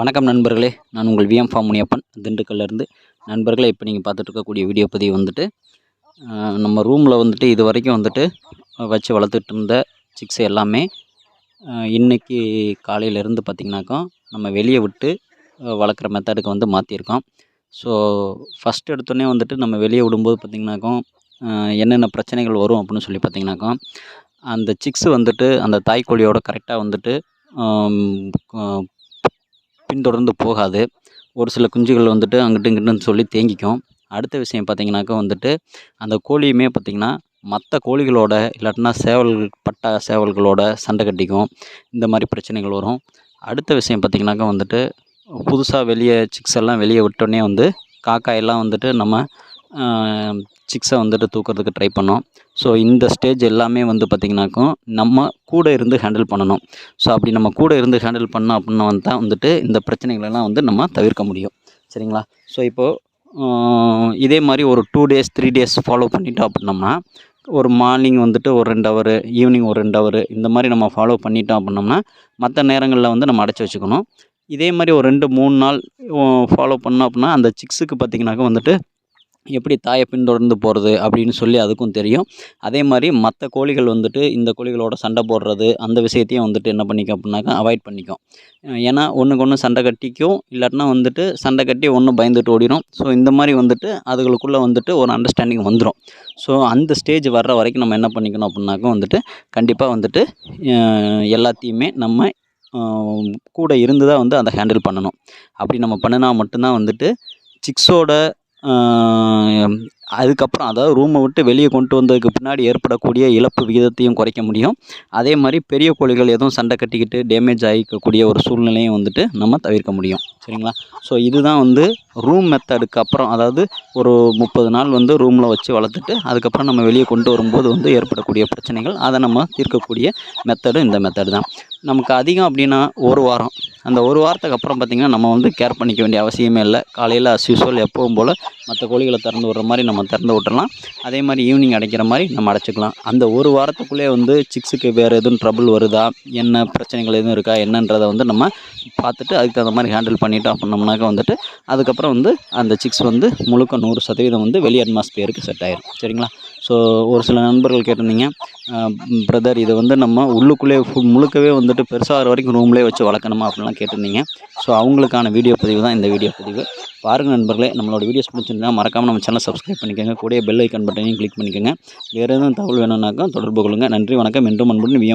வணக்கம் நண்பர்களே. நான் உங்கள் விஎம் ஃபார்ம் முனியப்பன். திண்டுக்கல்லேருந்து. நண்பர்களே இப்போ நீங்கள் பார்த்துட்டு இருக்கக்கூடிய வீடியோ பதிவு வந்துட்டு நம்ம ரூமில் வந்துட்டு இது வரைக்கும் வந்துட்டு வச்சு வளர்த்துட்டு இருந்த சிக்ஸ் எல்லாமே இன்றைக்கி இன்னைக்கு காலையிலேருந்து பார்த்திங்கனாக்கா நம்ம வெளியே விட்டு வளர்க்குற மெத்தடுக்கு வந்து மாற்றிருக்கோம் ஸோ ஃபஸ்ட் எடுத்தோடனே வந்துட்டு நம்ம வெளியே விடும்போது பார்த்திங்கனாக்கா என்னென்ன பிரச்சனைகள் வரும் அப்படின்னு சொல்லி பார்த்திங்கனாக்கா அந்த சிக்ஸ் வந்துட்டு அந்த தாய்க்கோழியோட கரெக்டாக வந்துட்டு பின்தொடர்ந்து போகாது. ஒரு சில குஞ்சுகள் வந்துட்டு அங்கிட்டு இங்கிட்டுன்னு சொல்லி தேங்கிக்கும். அடுத்த விஷயம் பார்த்தீங்கன்னாக்கா வந்துட்டு அந்த கோழியுமே பார்த்திங்கன்னா மற்ற கோழிகளோட இல்லாட்டினா சேவல் பட்டா சேவல்களோட சண்டை கட்டிக்கும். இந்த மாதிரி பிரச்சனைகள் வரும். அடுத்த விஷயம் பார்த்திங்கனாக்கா வந்துட்டு புதுசாக வெளியே சிக்ஸ் எல்லாம் வெளியே விட்டோன்னே வந்து காக்காயெல்லாம் வந்துட்டு நம்ம சிக்ஸை வந்துட்டு தூக்கிறதுக்கு ட்ரை பண்ணோம். ஸோ இந்த ஸ்டேஜ் எல்லாமே வந்து பார்த்திங்கனாக்கும் நம்ம கூட இருந்து ஹேண்டில் பண்ணணும். ஸோ அப்படி நம்ம கூட இருந்து ஹேண்டில் பண்ணோம் அப்படின்னா வந்து தான் வந்துட்டு இந்த பிரச்சனைகளெல்லாம் வந்து நம்ம தவிர்க்க முடியும். சரிங்களா? ஸோ இப்போது இதே மாதிரி ஒரு two days three days follow பண்ணிட்டோம் அப்படின்னோம்னா ஒரு மார்னிங் வந்துட்டு ஒரு ரெண்டு ஹவரு ஈவினிங் ஒரு ரெண்டு ஹவரு இந்த மாதிரி நம்ம ஃபாலோ பண்ணிட்டோம் அப்படின்னோம்னா மற்ற நேரங்களில் வந்து நம்ம அடைச்சி வச்சுக்கணும். இதே மாதிரி ஒரு ரெண்டு மூணு நாள் ஃபாலோ பண்ணோம் அப்படின்னா அந்த சிக்ஸுக்கு பார்த்திங்கனாக்கா வந்துட்டு எப்படி தாயை பின்தொடர்ந்து போகிறது அப்படின்னு சொல்லி அதுக்கும் தெரியும். அதே மாதிரி மற்ற கோழிகள் வந்துட்டு இந்த கோழிகளோட சண்டை போடுறது அந்த விஷயத்தையும் வந்துட்டு என்ன பண்ணிக்கும் அப்படின்னாக்கா அவாய்ட் பண்ணிக்கும். ஏன்னா ஒன்றுக்கு ஒன்று சண்டை கட்டிக்கும் இல்லாட்டினா வந்துட்டு சண்டை கட்டி ஒன்று பயந்துட்டு ஓடிடும் ஸோ இந்த மாதிரி வந்துட்டு அதுகளுக்குள்ளே வந்துட்டு ஒரு அண்டர்ஸ்டாண்டிங் வந்துடும் ஸோ அந்த ஸ்டேஜ் வர்ற வரைக்கும் நம்ம என்ன பண்ணிக்கணும் அப்படின்னாக்கா வந்துட்டு கண்டிப்பாக வந்துட்டு எல்லாத்தையுமே நம்ம கூட இருந்து தான் வந்து அதை ஹேண்டில் பண்ணணும். அப்படி நம்ம பண்ணினா மட்டும்தான் வந்துட்டு சிக்ஸோட அதுக்கப்புறம் அதாவது ரூமை விட்டு வெளியே கொண்டு வந்ததுக்கு பின்னாடி ஏற்படக்கூடிய இழப்பு விகிதத்தையும் குறைக்க முடியும். அதே மாதிரி பெரிய கோழிகள் எதுவும் சண்டை கட்டிக்கிட்டு டேமேஜ் ஆகிக்கக்கூடிய ஒரு சூழ்நிலையும் வந்துட்டு நம்ம தவிர்க்க முடியும். சரிங்களா? ஸோ இதுதான் வந்து ரூம் மெத்தடுக்கு அப்புறம் அதாவது ஒரு முப்பது நாள் வந்து ரூமில் வச்சு வளர்த்துட்டு அதுக்கப்புறம் நம்ம வெளியே கொண்டு வரும்போது வந்து ஏற்படக்கூடிய பிரச்சனைகள் அதை நம்ம தீர்க்கக்கூடிய மெத்தடு இந்த மெத்தடு தான். நமக்கு அதிகம் அப்படின்னா ஒரு வாரம். அந்த ஒரு வாரத்துக்கு அப்புறம் பார்த்திங்கன்னா நம்ம வந்து கேர் பண்ணிக்க வேண்டிய அவசியமே இல்லை. காலையில் அஸ் யூஸ்வல் எப்பவும் போல் மற்ற கோழிகளை திறந்து விடுற மாதிரி நம்ம திறந்து விட்டுறலாம். அதே மாதிரி ஈவினிங் அடைக்கிற மாதிரி நம்ம அடைச்சிக்கலாம். அந்த ஒரு வாரத்துக்குள்ளே வந்து சிக்ஸுக்கு வேறு எதுவும் ட்ரபுள் வருதா? என்ன பிரச்சனைகள் எதுவும் இருக்கா? என்னன்றதை வந்து நம்ம பார்த்துட்டு அதுக்கு தகுந்த மாதிரி ஹேண்டில் பண்ணிட்டோம் அப்படின்னோம்னாக்கா வந்துட்டு அதுக்கப்புறம் வந்து அந்த சிக்ஸ் வந்து முழுக்க நூறு சதவீதம் வந்து வெளி அட்மாஸ்பியருக்கு செட் ஆயிடும் சரிங்களா? ஸோ ஒரு சில நண்பர்கள் கேட்டிருந்தீங்க பிரதர் இதை வந்து நம்ம உள்ளுக்குள்ளே ஃபுல் முழுக்கவே வந்துட்டு பெருசாகிற வரைக்கும் ரூம்லேயே வச்சு வளர்க்கணுமா அப்படிலாம் கேட்டிருந்தீங்க. ஸோ அவங்களுக்கான வீடியோ பதிவு தான் இந்த வீடியோ பதிவு. பாருங்கள் நண்பர்களே நம்மளோட வீடியோஸ் பிடிச்சிருந்தா மறக்காமல் நம்ம சேனல் சப்ஸ்கிரைப் பண்ணிக்கோங்க. கூடிய பெல் ஐக்கான் பட்டனையும் கிளிக் பண்ணிக்கோங்க. வேறு எதுவும் தகவல் வேணும்னாக்கா தொடர்பு கொள்ளுங்கள் நன்றி வணக்கம். என்றும் அன்புடன் விஎம்